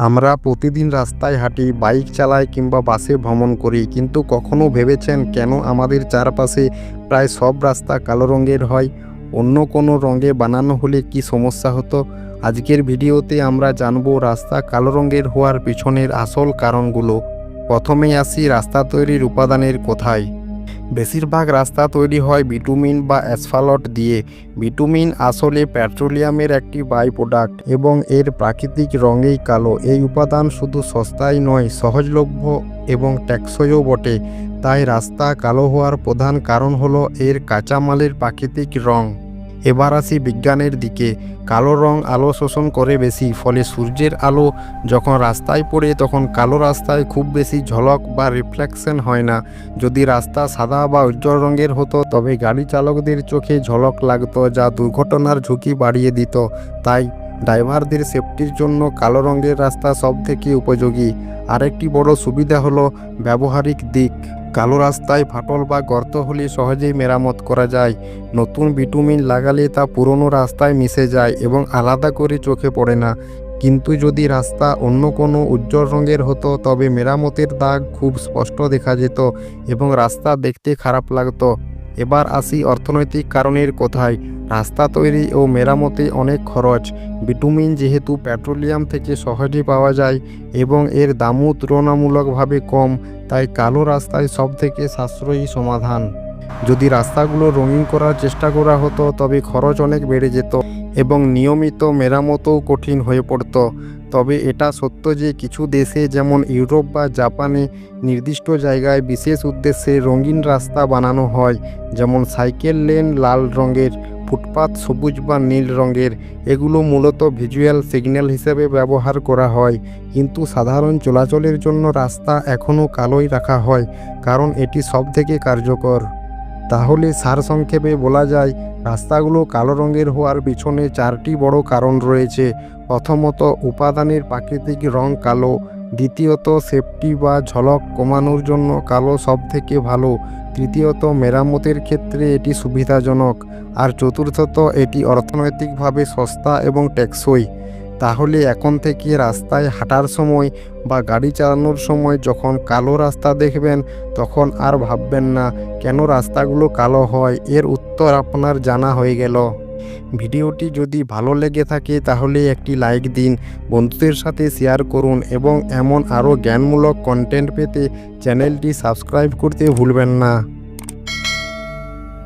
আমরা প্রতিদিন রাস্তায় হাঁটি, বাইক চালাই কিংবা বাসে ভ্রমণ করি, কিন্তু কখনো ভেবেছেন কেন আমাদের চারপাশে প্রায় সব রাস্তা কালো রঙের হয়? অন্য কোনো রঙে বানানো হলে কি সমস্যা হতো? আজকের ভিডিওতে আমরা জানব রাস্তা কালো রঙের হওয়ার পিছনের আসল কারণগুলো। প্রথমেই আসি রাস্তা তৈরির উপাদানের কোথায়। বেশিরভাগ রাস্তা তৈরি হয় বিটুমিন বা অ্যাসফালট দিয়ে। বিটুমিন আসলে পেট্রোলিয়ামের একটি বাই প্রোডাক্ট এবং এর প্রাকৃতিক রঙেই কালো। এই উপাদান শুধু সস্তাই নয়, সহজলভ্য এবং টেকসইও বটে। তাই রাস্তা কালো হওয়ার প্রধান কারণ হলো এর কাঁচামালের প্রাকৃতিক রং। এবার আসি বিজ্ঞানের দিকে। কালো রং আলো শোষণ করে বেশি, ফলে সূর্যের আলো যখন রাস্তায় পড়ে তখন কালো রাস্তায় খুব বেশি ঝলক বা রিফ্লেকশন হয় না। যদি রাস্তা সাদা বা উজ্জ্বল রঙের হতো, তবে গাড়ি চালকদের চোখে ঝলক লাগতো যা দুর্ঘটনার ঝুঁকি বাড়িয়ে দিত। তাই ড্রাইভারদের সেফটির জন্য কালো রঙের রাস্তা সব থেকে উপযোগী। আরেকটি বড় সুবিধা হলো ব্যবহারিক দিক। কালো রাস্তায় ফাটল বা গর্ত হলে সহজেই মেরামত করা যায়। নতুন বিটুমিন লাগালে তা পুরনো রাস্তায় মিশে যায় এবং আলাদা করে চোখে পড়ে না। কিন্তু যদি রাস্তা অন্য কোনো উজ্জ্বল রঙের হতো, তবে মেরামতের দাগ খুব স্পষ্ট দেখা যেত এবং রাস্তা দেখতে খারাপ লাগতো। এবার আসি অর্থনৈতিক কারণের কোথায়। রাস্তা তৈরি ও মেরামতে অনেক খরচ। বিটুমিন যেহেতু পেট্রোলিয়াম থেকে সহজে পাওয়া যায় এবং এর দামও তুলনামূলকভাবে কম, তাই কালো রাস্তায় সবথেকে সাশ্রয়ী সমাধান। যদি রাস্তাগুলো রঙিন করার চেষ্টা করা হতো, তবে খরচ অনেক বেড়ে যেত এবং নিয়মিত মেরামতও কঠিন হয়ে পড়ত। তবে এটা সত্য যে কিছু দেশে যেমন ইউরোপ বা জাপানে নির্দিষ্ট জায়গায় বিশেষ উদ্দেশ্যে রঙিন রাস্তা বানানো হয়, যেমন সাইকেল লেন লাল রঙের, ফুটপাত সবুজ বা নীল রঙের। এগুলো মূলত ভিজুয়াল সিগন্যাল হিসেবে ব্যবহার করা হয়, কিন্তু সাধারণ চলাচলের জন্য রাস্তা এখনও কালোই রাখা হয়, কারণ এটি সবথেকে কার্যকর। তাহলে সারসংক্ষেপে বলা যায়, রাস্তাগুলো কালো রঙের হওয়ার পিছনে চারটি বড় কারণ রয়েছে। প্রথমত, উপাদানের প্রাকৃতিক রং কালো। দ্বিতীয়ত সেফটি বা ঝলক কমানোর জন্য কালো সবথেকে ভালো। তৃতীয়ত, মেরামতের ক্ষেত্রে এটি সুবিধাজনক। আর চতুর্থত, এটি অর্থনৈতিকভাবে সস্তা এবং টেকসই। তাহলে এখন থেকে রাস্তায় হাঁটার সময় বা গাড়ি চালানোর সময় যখন কালো রাস্তা দেখবেন, তখন আর ভাববেন না কেন রাস্তাগুলো কালো হয়, এর উত্তর আপনার জানা হয়ে গেল। ভিডিওটি যদি ভালো লেগে থাকে তাহলে একটি লাইক দিন, বন্ধুদের সাথে শেয়ার করুন এবং এমন আরও জ্ঞানমূলক কন্টেন্ট পেতে চ্যানেলটি সাবস্ক্রাইব করতে ভুলবেন না।